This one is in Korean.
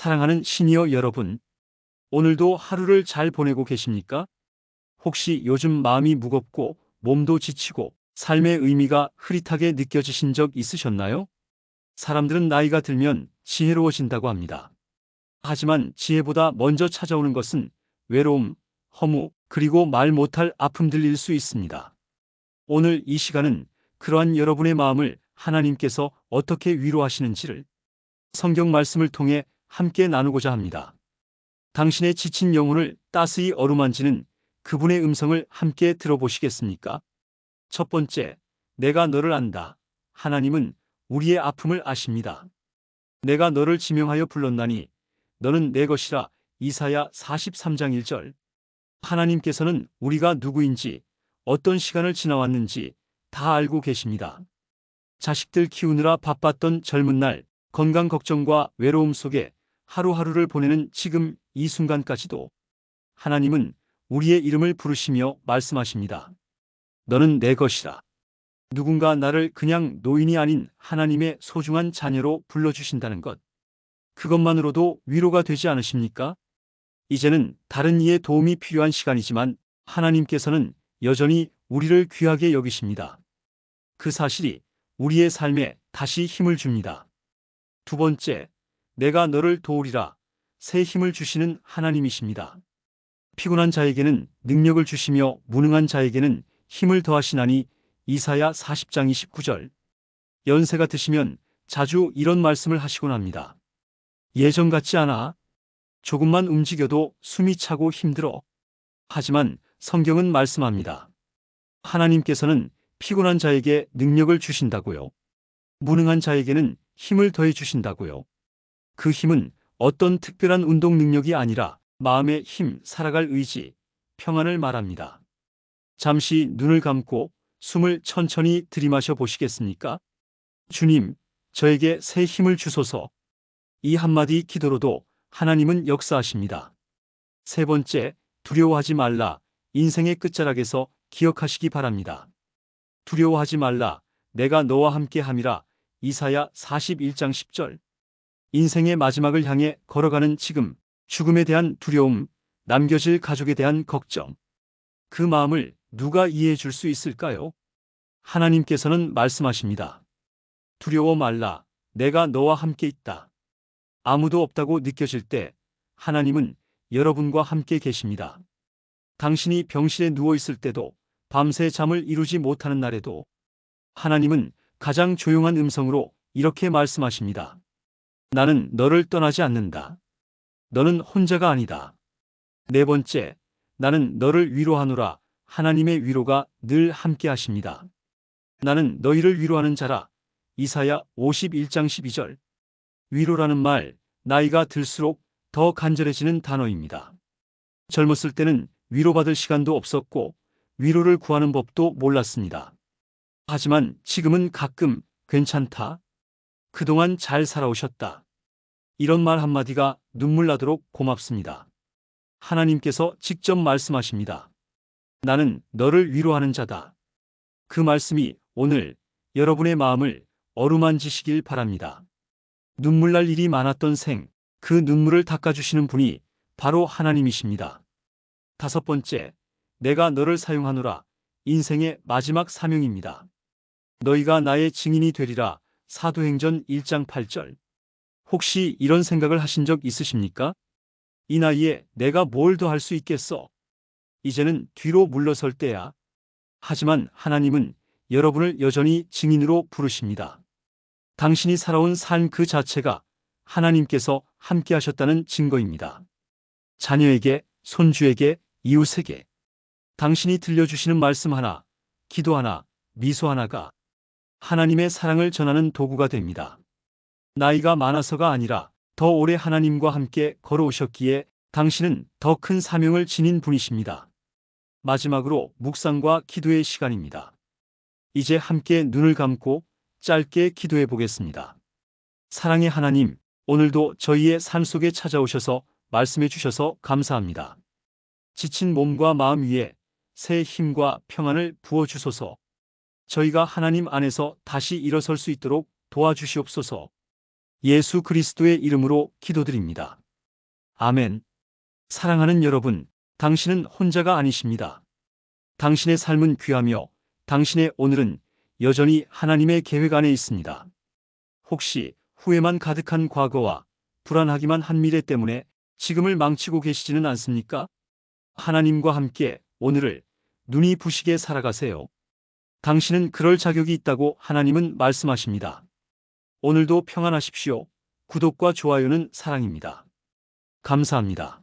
사랑하는 시니어 여러분, 오늘도 하루를 잘 보내고 계십니까? 혹시 요즘 마음이 무겁고 몸도 지치고 삶의 의미가 흐릿하게 느껴지신 적 있으셨나요? 사람들은 나이가 들면 지혜로워진다고 합니다. 하지만 지혜보다 먼저 찾아오는 것은 외로움, 허무, 그리고 말 못할 아픔들일 수 있습니다. 오늘 이 시간은 그러한 여러분의 마음을 하나님께서 어떻게 위로하시는지를 성경 말씀을 통해 함께 나누고자 합니다. 당신의 지친 영혼을 따스히 어루만지는 그분의 음성을 함께 들어보시겠습니까? 첫 번째, 내가 너를 안다. 하나님은 우리의 아픔을 아십니다. 내가 너를 지명하여 불렀나니 너는 내 것이라 이사야 43장 1절. 하나님께서는 우리가 누구인지 어떤 시간을 지나왔는지 다 알고 계십니다. 자식들 키우느라 바빴던 젊은 날 건강 걱정과 외로움 속에 하루하루를 보내는 지금 이 순간까지도 하나님은 우리의 이름을 부르시며 말씀하십니다. 너는 내 것이라. 누군가 나를 그냥 노인이 아닌 하나님의 소중한 자녀로 불러주신다는 것. 그것만으로도 위로가 되지 않으십니까? 이제는 다른 이의 도움이 필요한 시간이지만 하나님께서는 여전히 우리를 귀하게 여기십니다. 그 사실이 우리의 삶에 다시 힘을 줍니다. 두 번째, 내가 너를 도우리라 새 힘을 주시는 하나님이십니다. 피곤한 자에게는 능력을 주시며 무능한 자에게는 힘을 더하시나니 이사야 40장 29절. 연세가 드시면 자주 이런 말씀을 하시곤 합니다. 예전 같지 않아. 조금만 움직여도 숨이 차고 힘들어. 하지만 성경은 말씀합니다. 하나님께서는 피곤한 자에게 능력을 주신다고요. 무능한 자에게는 힘을 더해 주신다고요. 그 힘은 어떤 특별한 운동 능력이 아니라 마음의 힘, 살아갈 의지, 평안을 말합니다. 잠시 눈을 감고 숨을 천천히 들이마셔 보시겠습니까? 주님, 저에게 새 힘을 주소서. 이 한마디 기도로도 하나님은 역사하십니다. 세 번째, 두려워하지 말라. 인생의 끝자락에서 기억하시기 바랍니다. 두려워하지 말라. 내가 너와 함께 함이라. 이사야 41장 10절. 인생의 마지막을 향해 걸어가는 지금 죽음에 대한 두려움, 남겨질 가족에 대한 걱정. 그 마음을 누가 이해해 줄 수 있을까요? 하나님께서는 말씀하십니다. 두려워 말라. 내가 너와 함께 있다. 아무도 없다고 느껴질 때 하나님은 여러분과 함께 계십니다. 당신이 병실에 누워 있을 때도 밤새 잠을 이루지 못하는 날에도 하나님은 가장 조용한 음성으로 이렇게 말씀하십니다. 나는 너를 떠나지 않는다. 너는 혼자가 아니다. 네 번째, 나는 너를 위로하노라. 하나님의 위로가 늘 함께 하십니다. 나는 너희를 위로하는 자라. 이사야 51장 12절. 위로라는 말, 나이가 들수록 더 간절해지는 단어입니다. 젊었을 때는 위로받을 시간도 없었고, 위로를 구하는 법도 몰랐습니다. 하지만 지금은 가끔 괜찮다, 그동안 잘 살아오셨다. 이런 말 한마디가 눈물 나도록 고맙습니다. 하나님께서 직접 말씀하십니다. 나는 너를 위로하는 자다. 그 말씀이 오늘 여러분의 마음을 어루만지시길 바랍니다. 눈물 날 일이 많았던 생, 그 눈물을 닦아주시는 분이 바로 하나님이십니다. 다섯 번째, 내가 너를 사용하노라. 인생의 마지막 사명입니다. 너희가 나의 증인이 되리라. 사도행전 1장 8절. 혹시 이런 생각을 하신 적 있으십니까? 이 나이에 내가 뭘 더 할 수 있겠어? 이제는 뒤로 물러설 때야. 하지만 하나님은 여러분을 여전히 증인으로 부르십니다. 당신이 살아온 삶 그 자체가 하나님께서 함께 하셨다는 증거입니다. 자녀에게, 손주에게, 이웃에게 당신이 들려주시는 말씀 하나, 기도 하나, 미소 하나가 하나님의 사랑을 전하는 도구가 됩니다. 나이가 많아서가 아니라 더 오래 하나님과 함께 걸어오셨기에 당신은 더 큰 사명을 지닌 분이십니다. 마지막으로 묵상과 기도의 시간입니다. 이제 함께 눈을 감고 짧게 기도해 보겠습니다. 사랑의 하나님, 오늘도 저희의 삶 속에 찾아오셔서 말씀해 주셔서 감사합니다. 지친 몸과 마음 위에 새 힘과 평안을 부어 주소서. 저희가 하나님 안에서 다시 일어설 수 있도록 도와주시옵소서. 예수 그리스도의 이름으로 기도드립니다. 아멘. 사랑하는 여러분, 당신은 혼자가 아니십니다. 당신의 삶은 귀하며 당신의 오늘은 여전히 하나님의 계획 안에 있습니다. 혹시 후회만 가득한 과거와 불안하기만 한 미래 때문에 지금을 망치고 계시지는 않습니까? 하나님과 함께 오늘을 눈이 부시게 살아가세요. 당신은 그럴 자격이 있다고 하나님은 말씀하십니다. 오늘도 평안하십시오. 구독과 좋아요는 사랑입니다. 감사합니다.